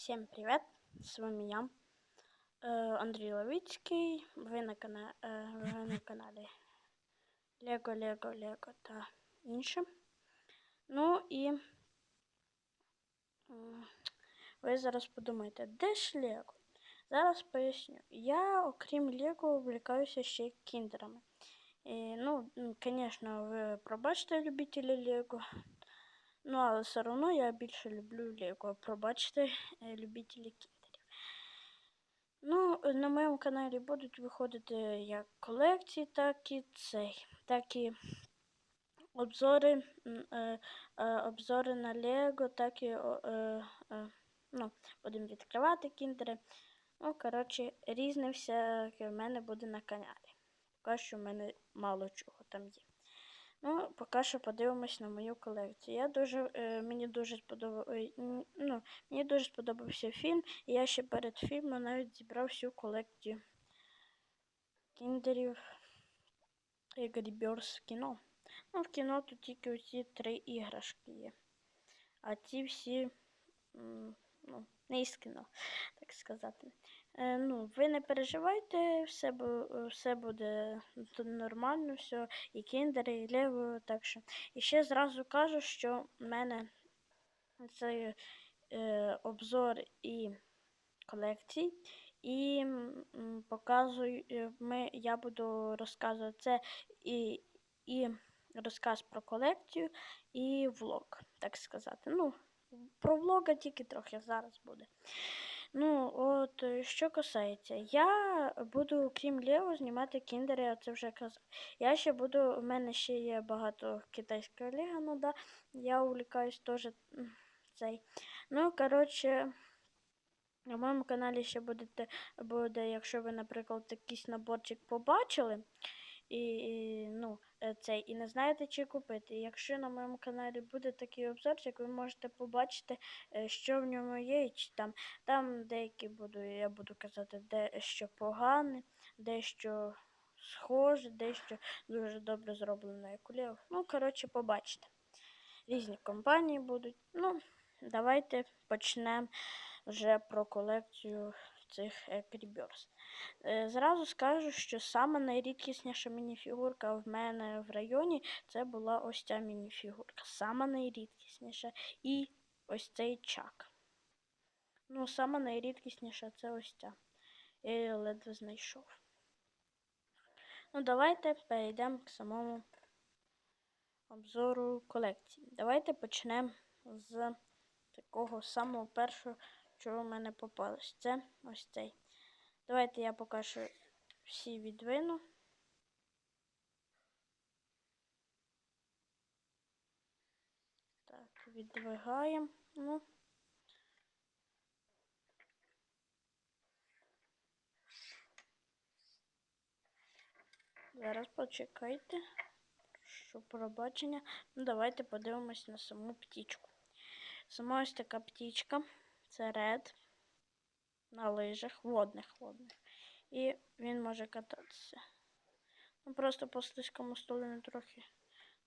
Всем привет! С вами я, э, Андрій Ловицький. Ви на, кана... е, ви на каналі Лего, Лего, Лего та інше. Ну і м, ви зараз подумаєте, де ж Лего? Зараз поясню. Я, окрім Лего, увлікаюся ще й кіндерами. І, ну, звісно, ви пробачте любителі Лего. Ну, але все одно я більше люблю Лего. Пробачте е, любителі кіндерів. Ну, на моєму каналі будуть виходити як колекції, так і цей, так і обзори, е, е, обзори на Лего, так і е, е, ну, будемо відкривати кіндери. Ну, коротше, різне всяке в мене буде на каналі. Поки що в мене мало чого там є. Ну, поки що подивимось на мою колекцію. Я дуже, е, мені дуже сподобав, ой, ну, мені дуже сподобався фільм, і я ще перед фільмом навіть зібрав всю колекцію кіндерів Angry Birds в кіно. Ну, в кіно тут тільки оці три іграшки є. А ці всі ну, не із кіно, так сказати. Е, ну, ви не переживайте, все, все буде нормально, все, і кіндери, і лево, так що. І ще зразу кажу, що в мене це е, обзор і колекцій, і показую, е, ми, я буду розказувати це і, і розказ про колекцію, і влог, так сказати. Ну, про влога тільки трохи зараз буде. Ну, от е, що касається, я буду, крім Лео, знімати кіндери, я це вже казав. Я ще буду, у мене ще є багато китайського лего, ну да, я увлікаюсь теж цей. Ну, коротше, на моєму каналі ще будете, буде, якщо ви, наприклад, якийсь наборчик побачили, і, ну, е, цей, і не знаєте, чи купити. Якщо на моєму каналі буде такий обзорчик, ви можете побачити, е, що в ньому є, чи там, там деякі буду, я буду казати, дещо погане, дещо схоже, дещо дуже добре зроблено, як у Лего. Ну, коротше, побачите. Різні компанії будуть. Ну, давайте почнемо вже про колекцію цих Angry Birds. Е, Зразу скажу, що саме найрідкісніша мініфігурка в мене в районі це була ось ця мініфігурка. Саме найрідкісніша. І ось цей чак. Ну, саме найрідкісніша це ось ця. Я її ледве знайшов. Ну, давайте перейдемо к самому обзору колекції. Давайте почнемо з такого самого першого, що в мене попалось. Це ось цей. Давайте я поки що всі відвину. Так, віддвигаємо. Ну. Зараз почекайте. Що пробачення. Ну, давайте подивимось на саму птічку. Сама ось така птічка. Це ред на лижах, водних водних. І він може кататися. Ну, просто по слизькому столу не трохи.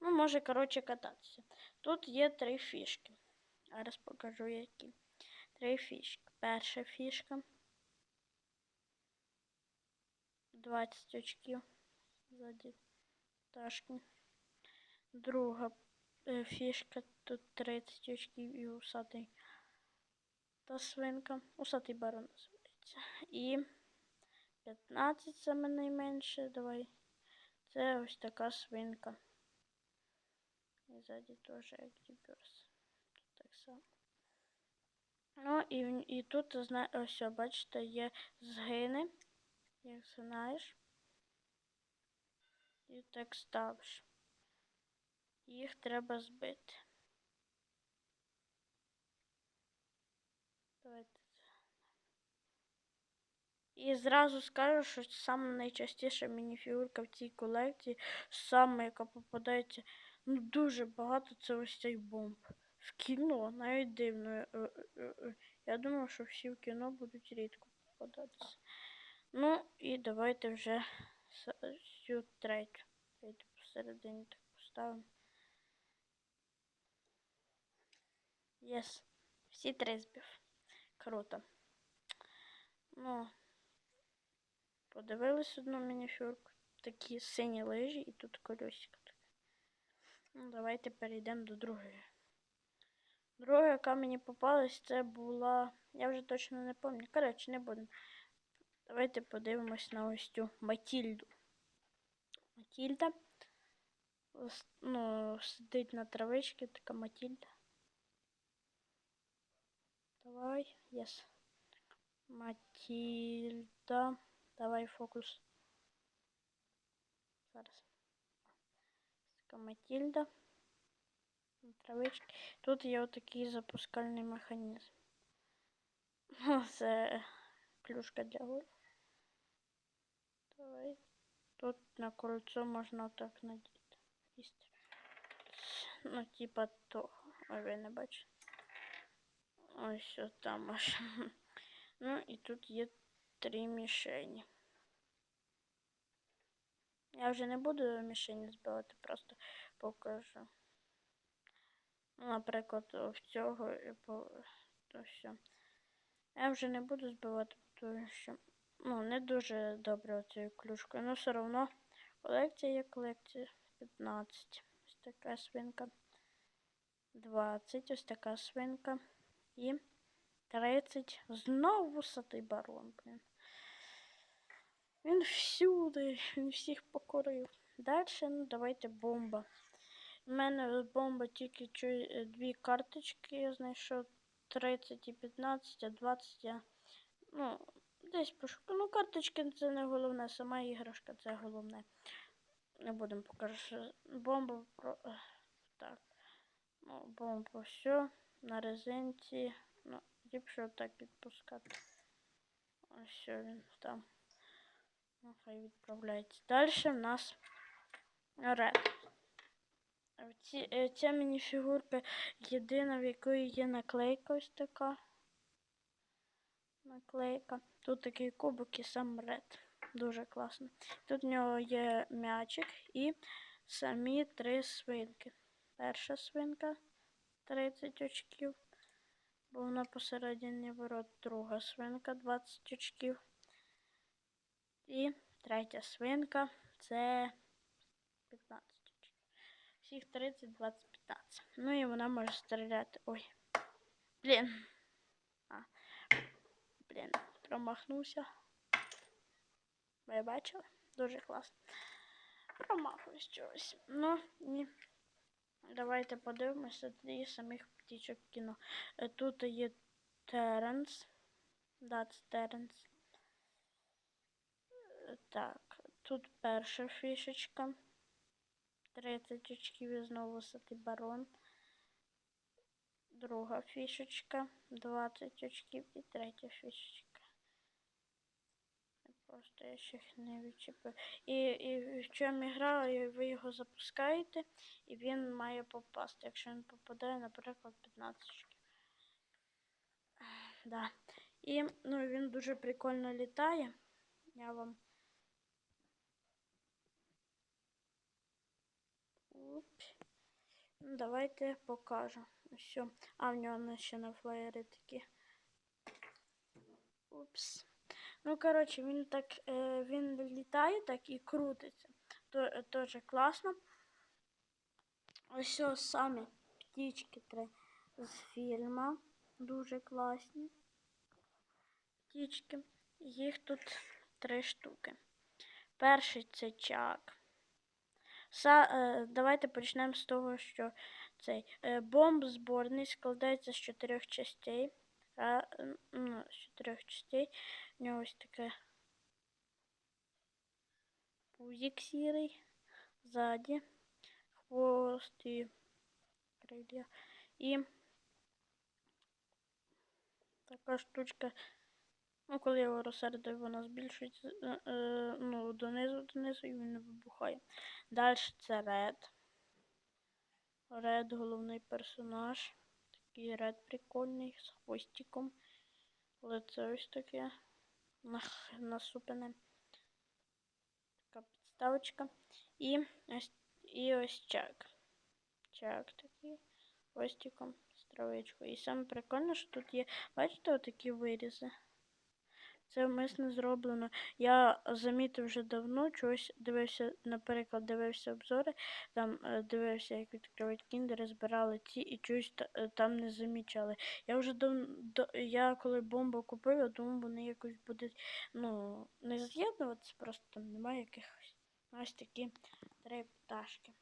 Ну, може, коротше, кататися. Тут є три фішки. Зараз покажу які. Три фішки. Перша фішка. 20 очків. Ззаді пташки. Друга е, фішка. Тут 30 очків і усатий та свинка. Усатий барон називається. І 15 саме найменше. Давай. Це ось така свинка. І ззаді теж як діберс. Тут так само. Ну і, і тут, ось, бачите, є згини, як знаєш. І так ставиш. Їх треба збити. Давайте. І зразу скажу, що саме найчастіша мініфігурка в цій колекції, саме яка попадається ну, дуже багато, це ось цей бомб. В кіно навіть дивно. е, е, е. Я думав, що всі в кіно будуть рідко попадатися. Ну і давайте вже цю третю. Давайте посередині так поставимо. Єс. Всі три збив. Круто. Ну, подивились одну мініфюрку. Такі сині лижі і тут колесико. Ну, давайте перейдемо до другої. Друга, яка мені попалась, це була. Я вже точно не пам'ятаю. Коротше, не будемо. Давайте подивимось на ось цю Матільду. Матільда. Ну, сидить на травичці, така Матільда. Давай, єс. Матільда. Давай фокус. Зараз. Така Матільда. На травичці. Тут є отакий запускальний механізм. Ну, Це клюшка для гольфу. Давай. Тут на кольцо можна так надіти. Їсти. Ну, типа того. Ой, ви не бачите. Ось що там аж. Ну і тут є три мішені. Я вже не буду мішені збивати, просто покажу. Ну, наприклад, в цього і по то все. Я вже не буду збивати, тому що ну, не дуже добре оцією клюшкою. Ну, все одно колекція є колекція 15. Ось така свинка. 20, ось така свинка. І 30. Знову вусатий барон, блін. Він всюди, він всіх покорив. Далі, ну, давайте бомба. У мене бомба тільки е, дві карточки, я знайшов 30 і 15, а 20 я. Ну, десь пошукаю. Ну, карточки це не головне, сама іграшка це головне. Не будемо покажу. Бомба про. е, Так. Ну, бомба все. На резинці. Ну, ліпше отак відпускати. Ось він там. Ну, хай відправляється. Далі в нас ред. Ці, ця мініфігурка єдина, в якої є наклейка ось така. Наклейка. Тут такий кубок і сам ред. Дуже класно. Тут в нього є м'ячик і самі три свинки. Перша свинка 30 очків. Бо вона посередині ворот. Друга свинка 20 очків. І третя свинка це 15. Всіх 30, 20, 15. Ну і вона може стріляти. Ой. Блін. А. Блін, промахнувся. Ви бачили? Дуже класно. Промахуюсь чогось. Ну і давайте подивимося тоді самих птічок кіно. Тут є Теренс. Да, це Теренс. Так, тут перша фішечка. 30 очків і знову висоти барон. Друга фішечка. 20 очків і третя фішечка. Просто я ще їх не відчепив. І, і в чому гра, і ви його запускаєте, і він має попасти. Якщо він попадає, наприклад, 15 очків. Да. І ну, він дуже прикольно літає. Я вам. Ну, давайте покажу. Що. А в нього ще на флеєри такі. Упс. Ну, коротше, він так е, він літає так і крутиться. Е, Тоже класно. Ось самі птічки три з фільму. Дуже класні. Птічки. Їх тут три штуки. Перший це чак. Са, е, давайте почнемо з того, що цей е, бомб зборний складається з чотирьох частей. Ра, м, ну, з чотирьох частей. У нього ось таке пузик сірий, ззаді, хвост і крилля. І така штучка, Ну, коли його розсередив, вона збільшується е, е, ну, донизу, донизу і він вибухає. Далі це ред. Ред головний персонаж. Такий ред прикольний з хвостиком. Лице ось таке насупене. Така підставочка. І ось, і ось чак. Чак такий. Хвостиком з травичку. І саме прикольне, що тут є, бачите, отакі вирізи. Це вмисно зроблено. Я замітив вже давно, чогось дивився, наприклад, дивився обзори, там е, дивився, як відкривають кіндери, збирали ці і чогось е, там не замічали. Я вже дав, я коли бомбу купив, я думав, вони якось будуть, ну, не з'єднуватися, просто там немає якихось. Ось такі три пташки.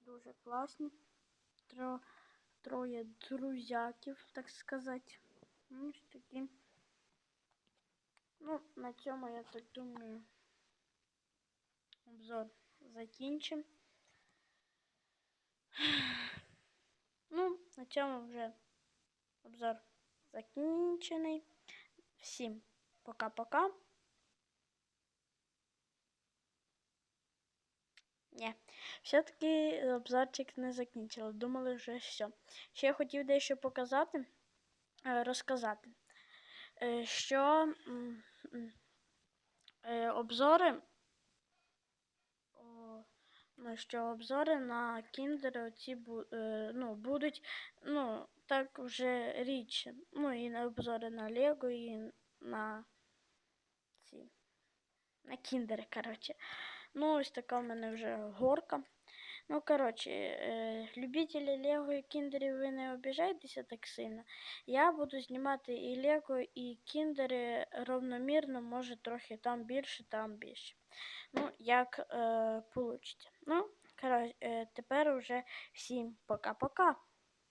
Дуже класні. Тро, троє друзяків, так сказати. Ось такі. Ну, на цьому, я так думаю, обзор закінчим. Ну, на цьому вже обзор закінчений. Всім пока-пока. Ні, все-таки обзорчик не закінчили. Думали вже все. Ще я хотів дещо показати, розказати, е, що е, обзори, ну, що обзори на кіндери оці е, ну, будуть, ну, так вже рідше. Ну, і на обзори на Лего, і на ці, на кіндери, коротше. Ну, ось така в мене вже горка. Ну, коротше, е, любителі Лего і кіндерів, ви не обіжайтеся так сильно. Я буду знімати і Лего, і кіндери равномірно, може трохи там більше, там більше. Ну, як е, получиться. Ну, коротше, е, тепер уже всім пока-пока.